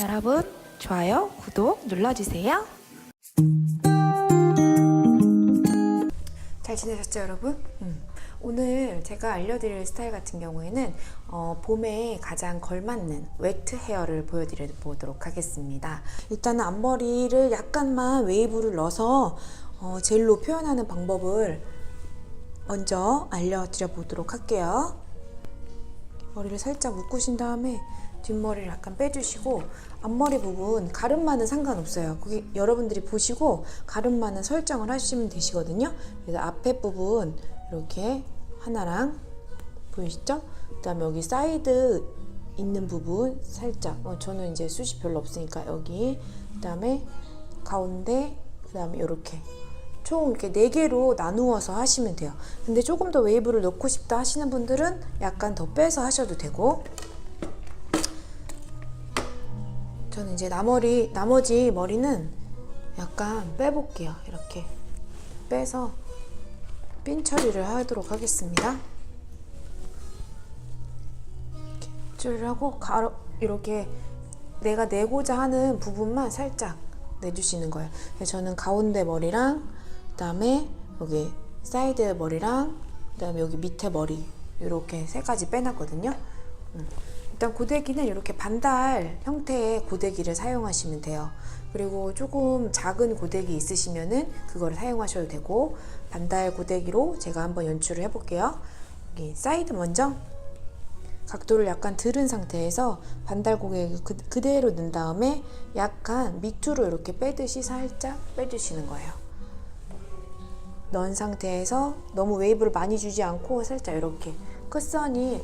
여러분, 좋아요, 구독 눌러주세요. 잘 지내셨죠, 여러분? 음. 오늘 제가 알려드릴 스타일 같은 경우에는 어, 봄에 가장 걸맞는 웨트 헤어를 보여드려 보도록 하겠습니다. 일단은 앞머리를 약간만 웨이브를 넣어서 어, 젤로 표현하는 방법을 먼저 알려드려 보도록 할게요. 머리를 살짝 묶으신 다음에 뒷머리를 약간 빼주시고 앞머리 부분 가름만은 상관없어요. 그게 여러분들이 보시고 가름만은 설정을 하시면 되시거든요. 그래서 앞에 부분 이렇게 하나랑 보이시죠? 그 다음에 여기 사이드 있는 부분 살짝 어, 저는 이제 숱이 별로 없으니까 여기 그 다음에 가운데 그 다음에 이렇게 총 이렇게 네 개로 나누어서 하시면 돼요. 근데 조금 더 웨이브를 넣고 싶다 하시는 분들은 약간 더 빼서 하셔도 되고 저는 이제 나머리 나머지 머리는 약간 빼볼게요. 이렇게 빼서 핀 처리를 하도록 하겠습니다. 처리를 하고 가로 이렇게 내가 내고자 하는 부분만 살짝 내주시는 거예요. 저는 가운데 머리랑 그다음에 여기 사이드 머리랑 그다음에 여기 밑에 머리 이렇게 세 가지 빼놨거든요. 음. 일단 고데기는 이렇게 반달 형태의 고데기를 사용하시면 돼요. 그리고 조금 작은 고데기 있으시면은 그거를 사용하셔도 되고 반달 고데기로 제가 한번 연출을 해볼게요. 여기 사이드 먼저 각도를 약간 들은 상태에서 반달 고데기 그, 그대로 넣은 다음에 약간 밑으로 이렇게 빼듯이 살짝 빼주시는 거예요. 넣은 상태에서 너무 웨이브를 많이 주지 않고 살짝 이렇게 끝선이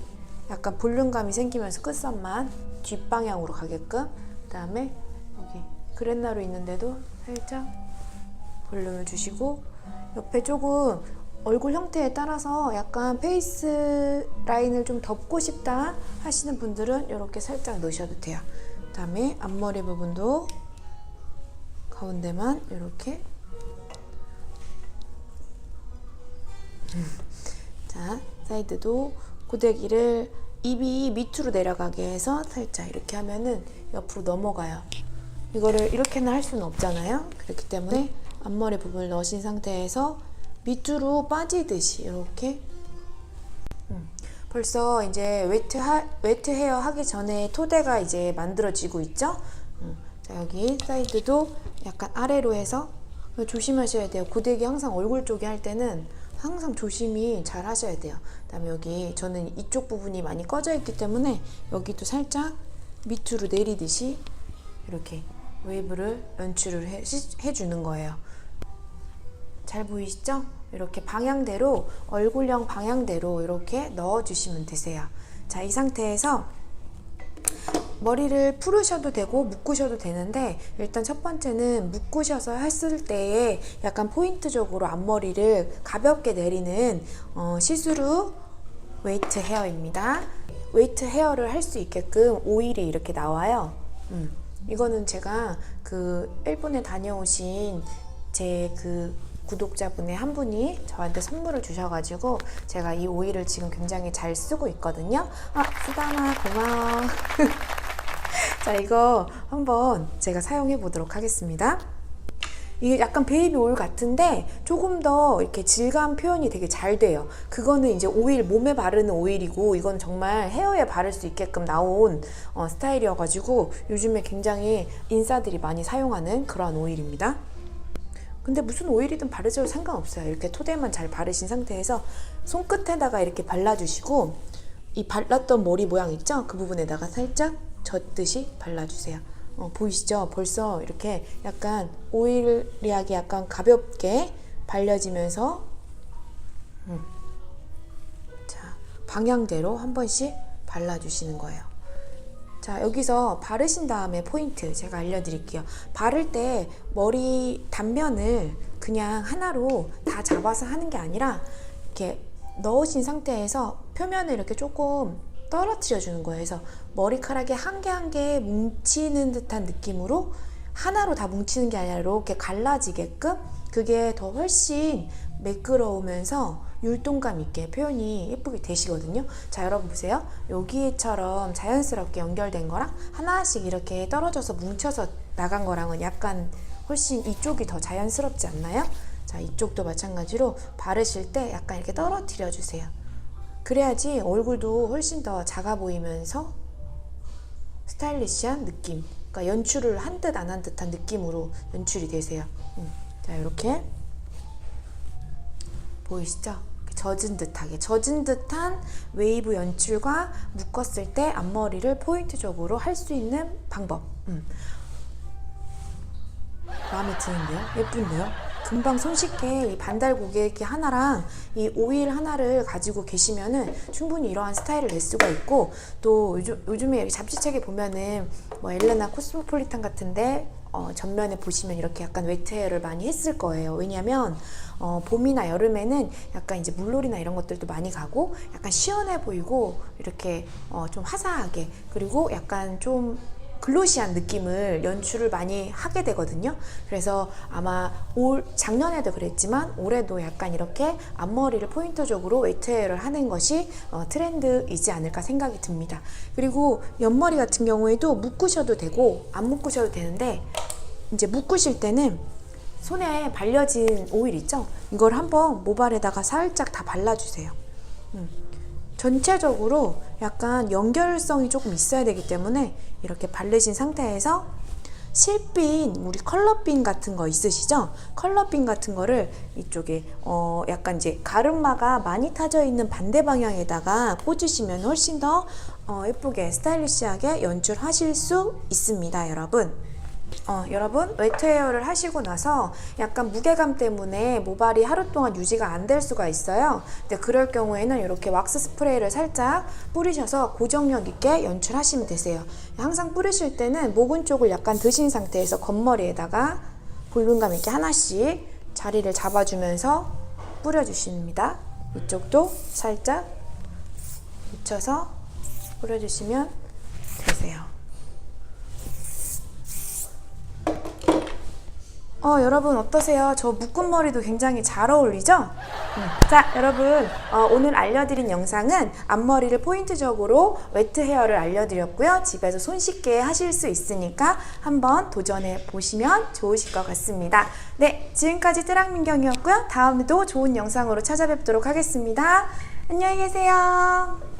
약간 볼륨감이 생기면서 끝선만 뒷방향으로 가게끔 그 다음에 여기 그랜나루 있는데도 살짝 볼륨을 주시고 옆에 조금 얼굴 형태에 따라서 약간 페이스 라인을 좀 덮고 싶다 하시는 분들은 이렇게 살짝 넣으셔도 돼요. 그 다음에 앞머리 부분도 가운데만 이렇게 자 사이드도 고데기를 입이 밑으로 내려가게 해서 살짝 이렇게 하면은 옆으로 넘어가요. 이거를 이렇게는 할 수는 없잖아요. 그렇기 때문에 앞머리 부분을 넣으신 상태에서 밑으로 빠지듯이 이렇게 음, 벌써 이제 웨트 하, 웨트 헤어 하기 전에 토대가 이제 만들어지고 있죠. 음, 자 여기 사이드도 약간 아래로 해서 조심하셔야 돼요. 고데기 항상 얼굴 쪽에 할 때는 항상 조심히 잘 하셔야 돼요. 그다음에 여기 저는 이쪽 부분이 많이 꺼져 있기 때문에 여기도 살짝 밑으로 내리듯이 이렇게 웨이브를 연출을 해, 해주는 거예요. 잘 보이시죠? 이렇게 방향대로 얼굴형 방향대로 이렇게 넣어주시면 되세요. 자, 이 상태에서 머리를 풀으셔도 되고 묶으셔도 되는데 일단 첫 번째는 묶으셔서 했을 때에 약간 포인트적으로 앞머리를 가볍게 내리는 어, 시스루 웨이트 헤어입니다. 웨이트 헤어를 할 수 있게끔 오일이 이렇게 나와요. 음, 이거는 제가 그 일본에 다녀오신 제 그 구독자분의 한 분이 저한테 선물을 주셔가지고 제가 이 오일을 지금 굉장히 잘 쓰고 있거든요. 아, 수담아 고마워. 자, 이거 한번 제가 사용해 보도록 하겠습니다. 이게 약간 베이비 오일 같은데 조금 더 이렇게 질감 표현이 되게 잘 돼요. 그거는 이제 오일 몸에 바르는 오일이고 이건 정말 헤어에 바를 수 있게끔 나온 어, 스타일이어 가지고 요즘에 굉장히 인싸들이 많이 사용하는 그런 오일입니다. 근데 무슨 오일이든 바르셔도 상관없어요. 이렇게 토대만 잘 바르신 상태에서 손끝에다가 이렇게 발라주시고 이 발랐던 머리 모양 있죠? 그 부분에다가 살짝 젖듯이 발라주세요. 어, 보이시죠? 벌써 이렇게 약간 오일리하게 약간 가볍게 발려지면서 음. 자 방향대로 한 번씩 발라주시는 거예요. 자 여기서 바르신 다음에 포인트 제가 알려드릴게요. 바를 때 머리 단면을 그냥 하나로 다 잡아서 하는 게 아니라 이렇게 넣으신 상태에서 표면을 이렇게 조금 떨어뜨려 주는 거예요. 그래서 머리카락이 한개 한 개 뭉치는 듯한 느낌으로 하나로 다 뭉치는 게 아니라 이렇게 갈라지게끔 그게 더 훨씬 매끄러우면서 율동감 있게 표현이 예쁘게 되시거든요. 자, 여러분 보세요. 여기처럼 자연스럽게 연결된 거랑 하나씩 이렇게 떨어져서 뭉쳐서 나간 거랑은 약간 훨씬 이쪽이 더 자연스럽지 않나요? 자, 이쪽도 마찬가지로 바르실 때 약간 이렇게 떨어뜨려 주세요. 그래야지 얼굴도 훨씬 더 작아 보이면서 스타일리시한 느낌. 그러니까 연출을 한 듯 안 한 듯한 느낌으로 연출이 되세요. 음. 자, 이렇게 보이시죠? 젖은 듯하게 젖은 듯한 웨이브 연출과 묶었을 때 앞머리를 포인트적으로 할 수 있는 방법. 음. 마음에 드는데요? 예쁜데요? 금방 손쉽게 이 반달 고데기 하나랑 이 오일 하나를 가지고 계시면은 충분히 이러한 스타일을 낼 수가 있고 또 요즘, 요즘 에 잡지책에 보면은 뭐 엘레나 코스모폴리탄 같은데 어, 전면에 보시면 이렇게 약간 웨트 헤어를 많이 했을 거예요. 왜냐면 어, 봄이나 여름에는 약간 이제 물놀이나 이런 것들도 많이 가고 약간 시원해 보이고 이렇게 어, 좀 화사하게 그리고 약간 좀 글로시한 느낌을 연출을 많이 하게 되거든요. 그래서 아마 올 작년에도 그랬지만 올해도 약간 이렇게 앞머리를 포인트적으로 웨이트 헤어를 하는 것이 어, 트렌드이지 않을까 생각이 듭니다. 그리고 옆머리 같은 경우에도 묶으셔도 되고 안 묶으셔도 되는데 이제 묶으실 때는 손에 발려진 오일 있죠? 이걸 한번 모발에다가 살짝 다 발라주세요. 전체적으로 약간 연결성이 조금 있어야 되기 때문에 이렇게 바르신 상태에서 실핀 우리 컬러핀 같은 거 있으시죠? 컬러핀 같은 거를 이쪽에 어 약간 이제 가르마가 많이 타져 있는 반대 방향에다가 꽂으시면 훨씬 더 어, 예쁘게 스타일리시하게 연출하실 수 있습니다, 여러분. 어, 여러분 웨트 헤어를 하시고 나서 약간 무게감 때문에 모발이 하루 동안 유지가 안 될 수가 있어요. 근데 그럴 경우에는 이렇게 왁스 스프레이를 살짝 뿌리셔서 고정력 있게 연출하시면 되세요. 항상 뿌리실 때는 모근 쪽을 약간 드신 상태에서 겉머리에다가 볼륨감 있게 하나씩 자리를 잡아주면서 뿌려주십니다. 이쪽도 살짝 묻혀서 뿌려주시면 되세요. 어, 여러분 어떠세요? 저 묶은 머리도 굉장히 잘 어울리죠? 음. 자, 여러분 어, 오늘 알려드린 영상은 앞머리를 포인트적으로 웨트 헤어를 알려드렸고요. 집에서 손쉽게 하실 수 있으니까 한번 도전해 보시면 좋으실 것 같습니다. 네, 지금까지 뜨랑민경이었고요. 다음에도 좋은 영상으로 찾아뵙도록 하겠습니다. 안녕히 계세요.